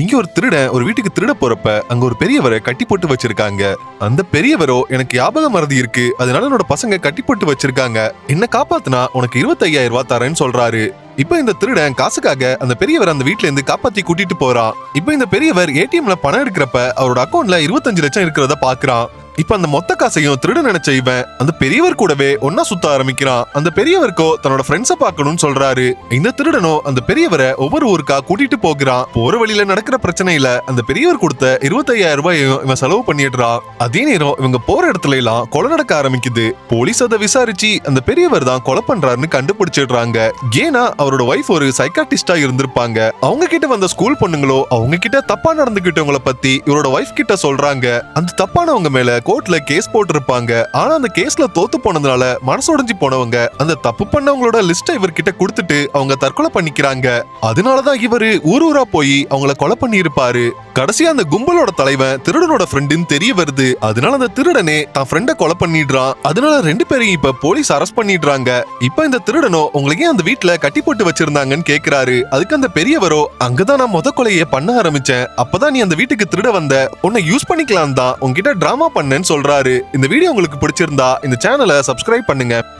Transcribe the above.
இங்க ஒரு திருடன் ஒரு வீட்டுக்கு திருட போறப்ப அங்க ஒரு பெரியவரை கட்டி போட்டு வச்சிருக்காங்க. அந்த பெரியவரோ எனக்கு ஞாபக மறதி இருக்கு. அதனால என்னோட பசங்க கட்டி போட்டு வச்சிருக்காங்க. என்ன காப்பாத்தினா உனக்கு 25000 ரூபாய் தரேன்னு சொல்றாரு. இப்ப இந்த திருடன் காசுக்காக அந்த பெரியவர் அந்த வீட்ல இருந்து காப்பாத்தி கூட்டிட்டு போறான். இப்ப இந்த பெரியவர் ஏடிஎம்ல பணம் எடுக்கிறப்ப அவரோட அக்கௌண்ட்ல இருபத்தஞ்சு லட்சம் இருக்கிறத பாக்குறான். இப்ப அந்த மொத்த காசையும் திருட நினைச்ச இவன் அந்த பெரியவர் கூடவே ஒன்னா சுத்த ஆரம்பிக்கிறான். அந்த பெரியவருக்கோ தன்னோட ஃப்ரெண்ட்ஸ பார்க்கணும்னு சொல்றாரு. இந்த திருடனோ அந்த பெரியவரை ஒவ்வொரு ஊருக்கா கூட்டிட்டு போகிறான். போற வழியில நடக்கிற பிரச்சனையில அந்த பெரியவர் கொடுத்த 25000 ரூபாயையும் இவன் செலவு பண்ணிடுறான் அதே நேரம் இவங்க போற இடத்துல எல்லாம் கொலை நடக்க ஆரம்பிக்குது. போலீஸ் அதை விசாரிச்சு அந்த பெரியவர் தான் கொலை பண்றாருன்னு கண்டுபிடிச்சிடுறாங்க. ஏன்னா அவரோட ஒய்ஃப் ஒரு சைக்காட்டிஸ்டா இருந்திருப்பாங்க. அவங்க கிட்ட வந்த ஸ்கூல் பொண்ணுங்களோ அவங்க கிட்ட தப்பா நடந்துகிட்டவங்கள பத்தி இவரோட ஒய்ஃப் கிட்ட சொல்றாங்க. அந்த தப்பானவங்க மேல கோர்ட்ல கேஸ் போட்டிருப்பாங்க. ஆனா அந்த கேஸ்ல தோத்து போனதுனால மனசுடைஞ்சு போனவங்க அந்த தப்பு பண்ணவங்களோட லிஸ்ட இவர்கிட்ட கொடுத்துட்டு அவங்க தற்கொலை பண்ணிக்கிறாங்க. அதனாலதான் இவரு ஊர் ஊரா போய் அவங்கள கொலை பண்ணி இருப்பாரு கடைசியா அந்த கும்பலோட தலைவன் திருடனோட ஃப்ரெண்டுன்னு தெரிய வருது. அதனால அந்த திருடனே தான் ஃப்ரெண்டை கொலை பண்ணிடுறான். அதனால ரெண்டு பேரையும் இப்ப போலீஸ் அரெஸ்ட் பண்ணிடுறாங்க. இப்ப இந்த திருடனோ உங்களுக்கு ஏன் அந்த வீட்டுல கட்டி போட்டு வச்சிருந்தாங்கன்னு கேக்குறாரு. அதுக்கு அந்த பெரியவரோ அங்கதான் நான் முத கொலையை பண்ண ஆரம்பிச்சேன். அப்பதான் நீ அந்த வீட்டுக்கு திருட வந்த. உன்னை யூஸ் பண்ணிக்கலாம் தான் உன்கிட்ட டிராமா பண்ணேன்னு சொல்றாரு. இந்த வீடியோ உங்களுக்கு பிடிச்சிருந்தா இந்த சேனலை சப்ஸ்கிரைப் பண்ணுங்க.